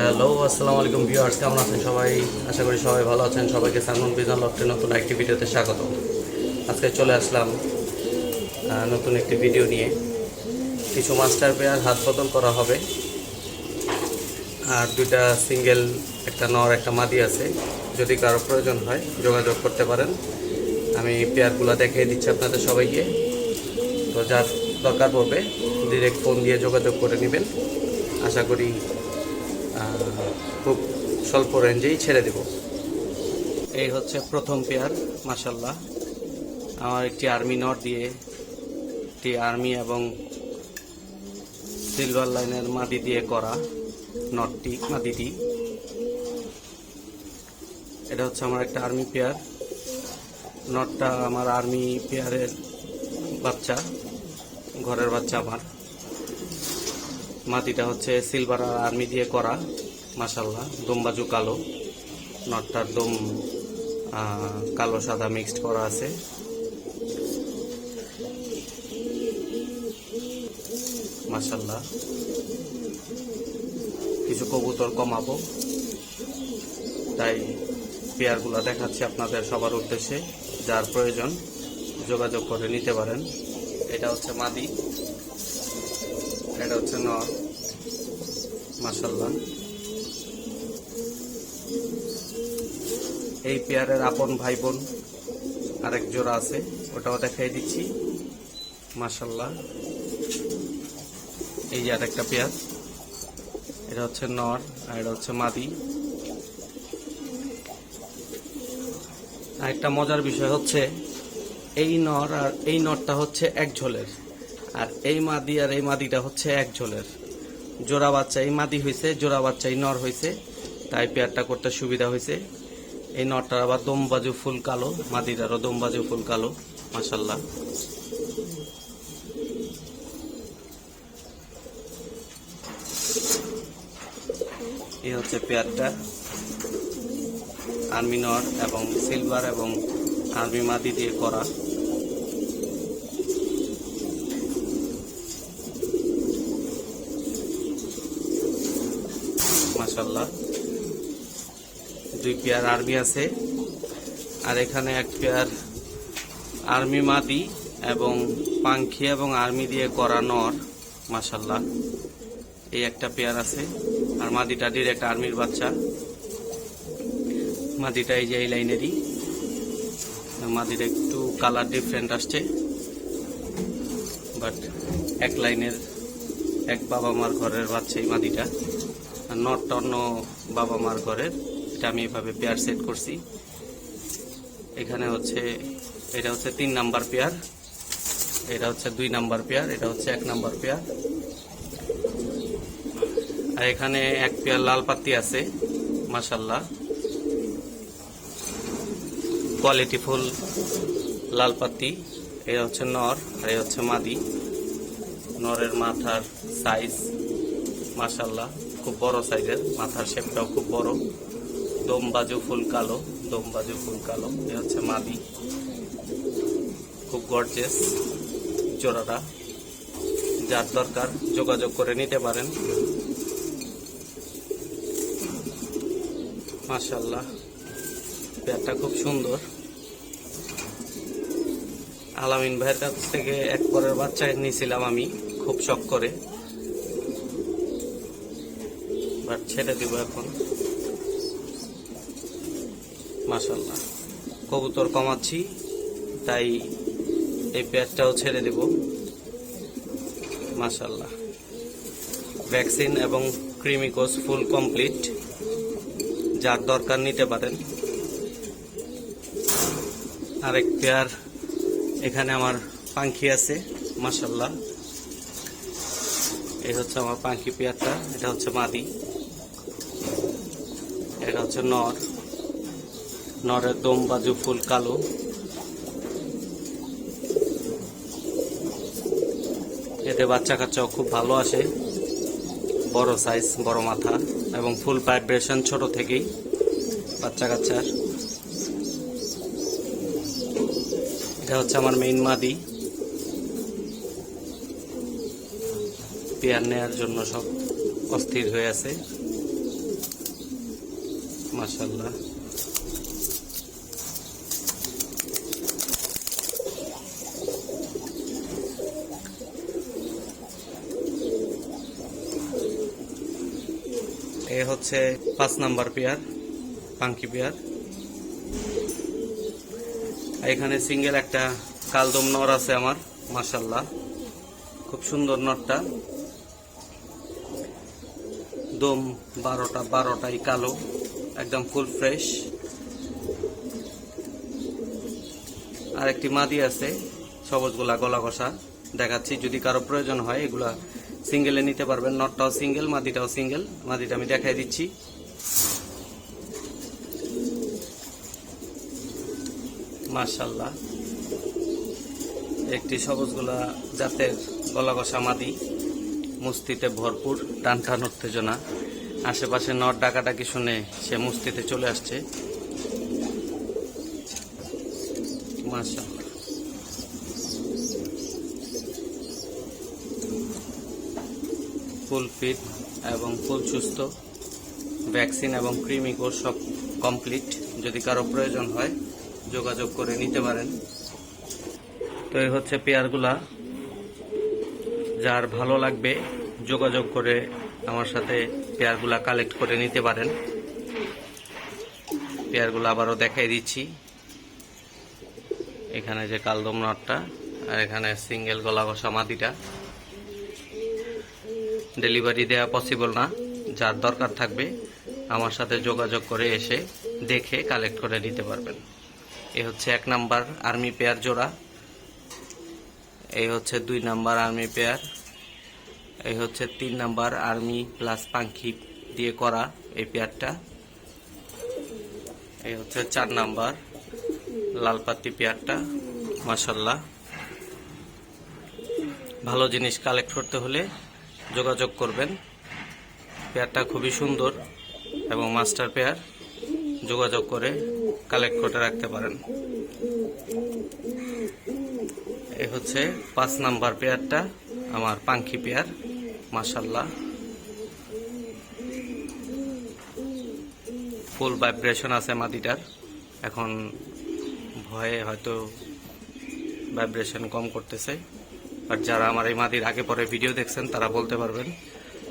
Hello আসসালামু আলাইকুম viewers কেমন আছেন সবাই? আশা করি সবাই ভালো আছেন। সবাইকে সালমন বিজন লফটের নতুন একটি ভিডিওতে স্বাগত। আজকে চলে আসলাম নতুন একটি ভিডিও নিয়ে। কিছু মাস্টার পেয়ার হাত বদল করা হবে। আর দুইটা সিঙ্গেল একটা নর, একটা মাদি আছে। যদি কারও প্রয়োজন হয়, যোগাযোগ করতে পারেন। আমি পেয়ারগুলো দেখিয়ে দিচ্ছি আপনাদের সবাইকে। তো যার দরকার পড়বে ডিরেক্ট ফোন দিয়ে যোগাযোগ করে নেবেন। আশা করি খুব স্বল্প রেঞ্জেই ছেড়ে দেব। এই হচ্ছে প্রথম পেয়ার মাসাল্লাহ আমার একটি আর্মি নট দিয়ে একটি আর্মি এবং সিলভার লাইনের মাটি দিয়ে করা নটটি মাটিটি এটা হচ্ছে আমার একটা আর্মি পেয়ার নটটা আমার আর্মি পেয়ারের বাচ্চা, ঘরের বাচ্চা আমার। মাটিটা হচ্ছে সিলভার আর আর্মি দিয়ে করা মাসাল্লাহ দমবাজু কালো। নটটার দম কালো, সাদা মিক্সড করা আছে। মাসাল্লাহ কিছু কবুতর কমাবো। তাই পেয়ারগুলো দেখাচ্ছি আপনাদের সবার উদ্দেশ্যে। যার প্রয়োজন যোগাযোগ করে নিতে পারেন। এটা হচ্ছে মাদি। এটা হচ্ছে নর। মাসাল্লাহ এই পেয়ারের আপন ভাই বোন আরেক জোড়া আছে, ওটাও দেখাই দিচ্ছি। মাসাল্লাহ এই যে আরেকটা পেয়ার। এটা হচ্ছে নর আর এটা হচ্ছে মাদি। আরেকটা মজার বিষয় হচ্ছে, এই নর আর এই নরটা হচ্ছে এক ঝোলের। আর এই মাদি আর এই মাদিটা হচ্ছে এক ঝোলের জোড়া বাচ্চা, এই মাদি হয়েছে জোড়া বাচ্চা, এই নর হয়েছে তাই পেয়ারটা করতে সুবিধা হয়েছে এই নরটার আবার দমবাজু ফুল কালো মাদিটারও দমবাজু ফুল কালো মাসাল্লাহ এই হচ্ছে পেয়ারটা। আর্মি নর এবং সিলভার এবং আর্মি মাদি দিয়ে করা মাসাল্লাহ দুই পেয়ার আর্মি আছে। আর এখানে এক পেয়ার আর্মি মাদি এবং পাঙ্খি এবং আর্মি দিয়ে করা নর মাসাল্লাহ এই একটা পেয়ার আছে। আর মাদিটা ডিরেক্ট আর্মির বাচ্চা। মাদিটা এই যে এই লাইনেরই। মাদির একটু কালার ডিফারেন্ট আসছে। বাট এক লাইনের এক বাবা মার ঘরের বাচ্চা এই মাদিটা। আর নটটা অন্য বাবা মার ঘরের। আমি এভাবে পেয়ার সেট করছি। এখানে হচ্ছে, এটা হচ্ছে তিন নাম্বার পেয়ার এটা হচ্ছে দুই নাম্বার পেয়ার এটা হচ্ছে এক নাম্বার পেয়ার আর এখানে এক পেয়ার লাল পাতি আছে মাসাল্লাহ কোয়ালিটি ফুল লাল পাতি এই হচ্ছে নর, আর এই হচ্ছে মাদি। নরের মাথার সাইজ মাসাল্লাহ খুব বড় সাইজের মাথার শেপটাও খুব বড়। দমবাজু ফুল কালো দমবাজু ফুল কালো। এ হচ্ছে মাদি। খুব গর্জেস জোড়াটা যার দরকার, যোগাযোগ করে নিতে পারেন। মাশাল্লাহ পেয়ারটা খুব সুন্দর। আলামিন ভাইয়ের কাছ থেকে এক পরের বাচ্চা নিয়েছিলাম আমি, খুব শখ করে। বাট ছেড়ে দিব এখন। মাশাল্লাহ কবুতর কমাচ্ছি, তাই এই পেয়ারটাও ছেড়ে দেব। মাশাল্লাহ ভ্যাকসিন এবং ক্রিমিকোস ফুল কমপ্লিট। যার দরকার নিতে পারেন। আরেক পেয়ার এখানে আমার পাখি আছে মাসাল্লাহ এই হচ্ছে আমার পাখি পেয়ারটা, এটা হচ্ছে মাদি। এটা হচ্ছে নর। নরের দম বাজু ফুল কালো। এতে বাচ্চা কাচ্চাও খুব ভালো আসে। বড় সাইজ বড় মাথা এবং ফুল ভাইব্রেশন ছোট থেকেই বাচ্চা কাচ্চার। এটা হচ্ছে আমার মেইন মাদি। পেয়ার নেয়ার জন্য সব অস্থির হয়ে আছে। মাশাল্লাহ হচ্ছে পাঁচ নাম্বার পেয়ার, পাঙ্কি পেয়ার। এখানে সিঙ্গেল একটা কালদম নর আছে আমার, মাশাল্লাহ। খুব সুন্দর নরটা। দম বারোটা, বারোটাই কালো, একদম ফুল ফ্রেশ। আর একটি মাদি আছে, সবুজগুলা গলা কষা দেখাচ্ছি যদি কারও প্রয়োজন হয়, এগুলা সিঙ্গেলে নিতে পারবেন নটটাও সিঙ্গেল মাদিটাও সিঙ্গেল মাদিটা আমি দেখাই দিচ্ছি। মার্শাল্লাহ একটি সবুজগুলা জাতের গলা কষা মাদি। মুস্তিতে ভরপুর, টান টান উত্তেজনা। আশেপাশে নট ডাকাডাকি শুনে সে মুস্তিতে চলে আসছে। মাশাআল্লাহ। ফুল ফিট এবং ফুল সুস্থ, ভ্যাকসিন এবং ক্রিমি কোর্স সব কমপ্লিট। যদি কারও প্রয়োজন হয়, যোগাযোগ করে নিতে পারেন। তো এই হচ্ছে পেয়ারগুলা। যার ভালো লাগবে, যোগাযোগ করে আমার সাথে পেয়ারগুলা কালেক্ট করে নিতে পারেন। পেয়ারগুলো আবারও দেখাই দিচ্ছি। এখানে যে কালদম নটটা, আর এখানে সিঙ্গেল গলা বসা মাদিটা ডেলিভারি দেওয়া পসিবল না। যার দরকার থাকবে, আমার সাথে যোগাযোগ করে এসে দেখে কালেক্ট করে নিতে পারবেন। এ হচ্ছে এক নাম্বার আর্মি পেয়ার জোড়া। এই হচ্ছে দুই নাম্বার আর্মি পেয়ার এই হচ্ছে তিন নাম্বার আর্মি প্লাস পাঙ্খি দিয়ে করা এই পেয়ারটা এই হচ্ছে চার নাম্বার লালপাতি পেয়ারটা মাসাল্লাহ ভালো জিনিস কালেক্ট করতে হলে যোগাযোগ করবেন। পেয়ারটা খুবই সুন্দর এবং মাস্টার পেয়ার যোগাযোগ করে কালেক্ট করে রাখতে পারেন। এ হচ্ছে পাঁচ নাম্বার পেয়ারটা, আমার পাঙ্খি পেয়ার মাসাল্লাহ ফুল ভাইব্রেশন আছে মাটিটার। এখন ভয়ে হয়তো ভাইব্রেশন কম করতেছে। বাট যারা আমার এই মাটির আগে পরে ভিডিও দেখছেন, তারা বলতে পারবেন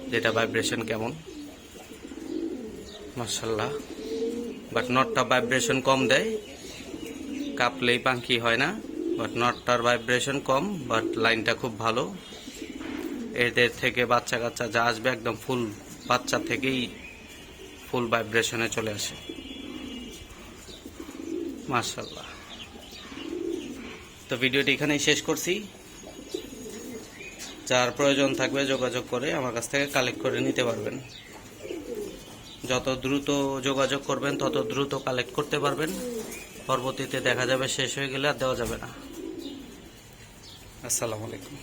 যে এটা ভাইব্রেশন কেমন। মার্শাল্লাহ বাট নটটা ভাইব্রেশন কম দেয়। কাপলেই পাঙ্কি হয় না। বাট নটটার ভাইব্রেশন কম বাট লাইনটা খুব ভালো। এদের থেকে বাচ্চা কাচ্চা যা আসবে একদম ফুল বাচ্চা থেকেই ফুল ভাইব্রেশনে চলে আসে। মার্শাল্লাহ তো ভিডিওটি এখানেই শেষ করছি। যার প্রয়োজন থাকবে যোগাযোগ করে আমার কাছ থেকে কালেক্ট করে নিতে পারবেন। যত দ্রুত যোগাযোগ করবেন, তত দ্রুত কালেক্ট করতে পারবেন। পরবর্তীতে দেখা যাবে শেষ হয়ে গেলে আর দেওয়া যাবে না। আসসালামু আলাইকুম।